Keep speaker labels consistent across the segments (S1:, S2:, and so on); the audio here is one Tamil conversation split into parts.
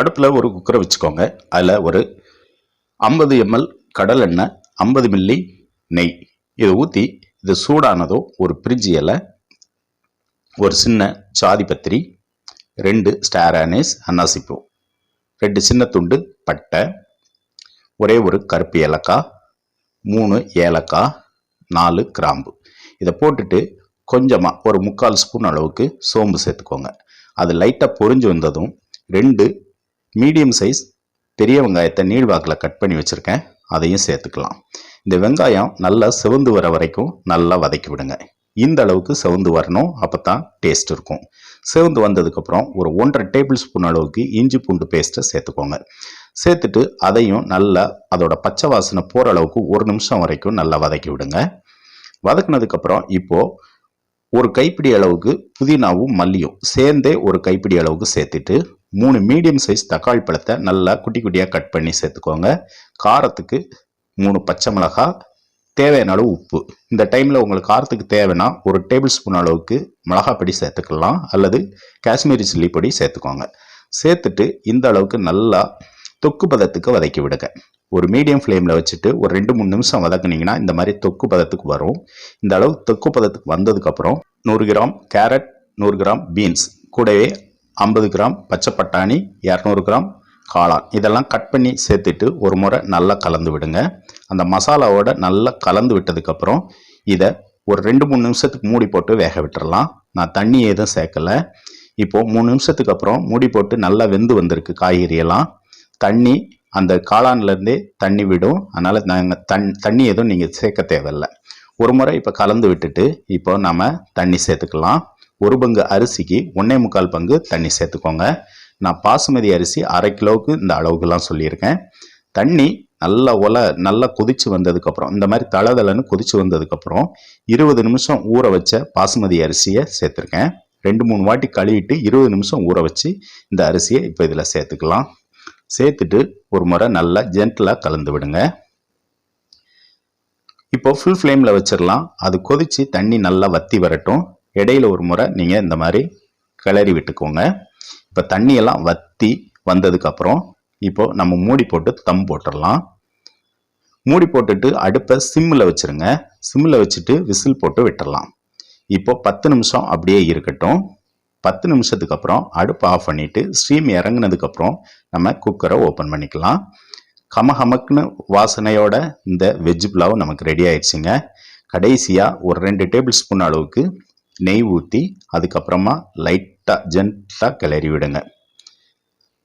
S1: அடுப்பில் ஒரு குக்கரை வச்சுக்கோங்க. அதில் ஒரு ஐம்பது எம்எல் கடல் எண்ணெய் ஐம்பது மில்லி நெய். இதை ஊற்றி இது சூடானதும் ஒரு பிரிஞ்சி இலை ஒரு சின்ன ஜாதி பத்திரி ரெண்டு ஸ்டார் ஆனேஸ் அன்னாசிப்பூ. ரெண்டு சின்ன துண்டு பட்டை ஒரே ஒரு கருப்பு ஏலக்காய் மூணு ஏலக்காய் நாலு கிராம்பு. இதை போட்டுட்டு கொஞ்சமாக ஒரு முக்கால் ஸ்பூன் அளவுக்கு சோம்பு சேர்த்துக்கோங்க. அது லைட்டாக பொரிஞ்சு வந்ததும் ரெண்டு மீடியம் சைஸ் பெரிய வெங்காயத்தை நீள்வாக்கில் கட் பண்ணி வச்சுருக்கேன். அதையும் சேர்த்துக்கலாம். இந்த வெங்காயம் நல்லா செவந்து வர வரைக்கும் நல்லா வதக்கி விடுங்க. இந்த அளவுக்கு செவந்து வரணும் அப்போ தான் டேஸ்ட் இருக்கும். செவந்து வந்ததுக்கப்புறம் ஒரு ஒன்றரை டேபிள் ஸ்பூன் அளவுக்கு இஞ்சி பூண்டு பேஸ்ட்டை சேர்த்துக்கோங்க. சேர்த்துட்டு அதையும் நல்லா அதோட பச்சை வாசனை போகிற அளவுக்கு ஒரு நிமிஷம் வரைக்கும் நல்லா வதக்கி விடுங்க. வதக்குனதுக்கப்புறம் இப்போது ஒரு கைப்பிடி அளவுக்கு புதினாவும் மல்லியும் சேர்ந்தே ஒரு கைப்பிடி அளவுக்கு சேர்த்துட்டு மூணு மீடியம் சைஸ் தக்காளி பழத்தை நல்லா குட்டி குட்டியாக கட் பண்ணி சேர்த்துக்கோங்க. காரத்துக்கு மூணு பச்சை மிளகாய் தேவையான அளவு உப்பு. இந்த டைமில் உங்களுக்கு காரத்துக்கு தேவைன்னா ஒரு டேபிள் ஸ்பூன் அளவுக்கு மிளகாய் பொடி சேர்த்துக்கலாம் அல்லது காஷ்மீரி சில்லி பொடி சேர்த்துக்கோங்க. சேர்த்துட்டு இந்த அளவுக்கு நல்லா தொக்கு பதத்துக்கு வதக்கி விடுங்க. ஒரு மீடியம் ஃப்ளேமில் வச்சுட்டு ஒரு ரெண்டு மூணு நிமிஷம் வதக்குனீங்கன்னா இந்த மாதிரி தொக்கு பதத்துக்கு வரும். இந்த அளவு தொக்கு பதத்துக்கு வந்ததுக்கப்புறம் நூறு கிராம் கேரட் நூறு கிராம் பீன்ஸ் கூடவே ஐம்பது கிராம் பச்சை பட்டாணி இரநூறு கிராம் காளான். இதெல்லாம் கட் பண்ணி சேர்த்துட்டு ஒரு முறை நல்லா கலந்து விடுங்க. அந்த மசாலாவோட நல்லா கலந்து விட்டதுக்கப்புறம் இதை ஒரு ரெண்டு மூணு நிமிஷத்துக்கு மூடி போட்டு வேக விட்டுறலாம். நான் தண்ணி எதுவும் சேர்க்கலை. இப்போது மூணு நிமிஷத்துக்கு அப்புறம் மூடி போட்டு நல்லா வெந்து வந்திருக்கு காய்கறியெல்லாம். தண்ணி அந்த காளான்லேருந்தே தண்ணி விடும். அதனால் நாங்கள் தண் தண்ணி எதுவும் நீங்கள் சேர்க்க தேவையில்லை. ஒரு முறை இப்போ கலந்து விட்டுட்டு இப்போ நம்ம தண்ணி சேர்த்துக்கலாம். ஒரு பங்கு அரிசிக்கு ஒன்றே முக்கால் பங்கு தண்ணி சேர்த்துக்கோங்க. நான் பாசுமதி அரிசி அரை கிலோவுக்கு இந்த அளவுக்குலாம் சொல்லியிருக்கேன். தண்ணி நல்லா ஒல நல்லா கொதிச்சு வந்ததுக்கப்புறம் இந்த மாதிரி தளதளன்னு கொதிச்சு வந்ததுக்கப்புறம் இருபது நிமிஷம் ஊற வச்ச பாசுமதி அரிசியை சேர்த்துருக்கேன். ரெண்டு மூணு வாட்டி கழுவிட்டு இருபது நிமிஷம் ஊற வச்சு இந்த அரிசியை இப்போ இதில் சேர்த்துக்கலாம். சேர்த்துட்டு ஒரு முறை நல்லா ஜென்டலாக கலந்து விடுங்க. இப்போ ஃபுல் ஃப்ளேமில் வச்சிடலாம் அது கொதித்து தண்ணி நல்லா வத்தி வரட்டும். இடையில ஒரு முறை நீங்கள் இந்த மாதிரி கிளறி விட்டுக்கோங்க. இப்போ தண்ணியெல்லாம் வத்தி வந்ததுக்கப்புறம் இப்போ நம்ம மூடி போட்டு தம் போட்டுடலாம் மூடி போட்டுட்டு அடுப்பை சிம்மில் வச்சுருங்க. சிம்மில் வச்சுட்டு விசில் போட்டு விட்டுறலாம் இப்போ பத்து நிமிஷம் அப்படியே இருக்கட்டும். பத்து நிமிஷத்துக்கு அப்புறம் அடுப்பு ஆஃப் பண்ணிவிட்டு ஸ்டீம் இறங்குனதுக்கப்புறம் நம்ம குக்கரை ஓப்பன் பண்ணிக்கலாம். கமஹமக்குன்னு வாசனையோட இந்த வெஜ் புலாவ் நமக்கு ரெடி ஆயிடுச்சுங்க. கடைசியாக ஒரு ரெண்டு டேபிள் ஸ்பூன் அளவுக்கு நெய் ஊற்றி அதுக்கப்புறமா லைட்டாக ஜென்டலாக கிளறி விடுங்க.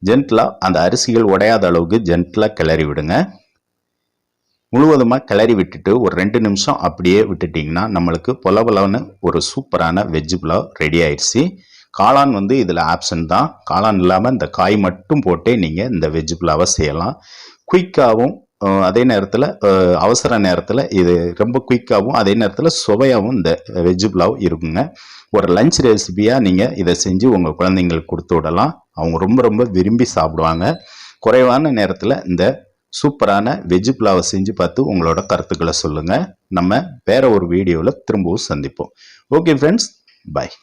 S1: ஜென்டலாக அந்த அரிசிகள் உடையாத அளவுக்கு ஜென்டலாக கிளறி விடுங்க. முழுவதுமாக கிளறி விட்டுட்டு ஒரு ரெண்டு நிமிஷம் அப்படியே விட்டுட்டிங்கன்னா நம்மளுக்கு பொல ஒரு சூப்பரான வெஜ் புலாவ் ரெடி ஆயிடுச்சு. காளான் வந்து இதில் ஆப்ஷன் தான். காளான் இல்லாமல் இந்த காய் மட்டும் போட்டே நீங்கள் இந்த வெஜ் புலாவை செய்யலாம் குயிக்காகவும் அதே நேரத்தில் அவசர நேரத்தில் இது ரொம்ப குயிக்காகவும் அதே நேரத்தில் சுவையாகவும் இந்த வெஜ் புலாவ் இருக்குங்க. ஒரு லஞ்ச் ரெசிபியாக நீங்கள் இதை செஞ்சு உங்கள் குழந்தைங்களுக்கு கொடுத்து விடலாம். அவங்க ரொம்ப ரொம்ப விரும்பி சாப்பிடுவாங்க. குறைவான நேரத்தில் இந்த சூப்பரான வெஜ் புலாவை செஞ்சு பார்த்து உங்களோட கருத்துக்களை சொல்லுங்கள் நம்ம வேற ஒரு வீடியோவில் திரும்பவும் சந்திப்போம். Okay friends bye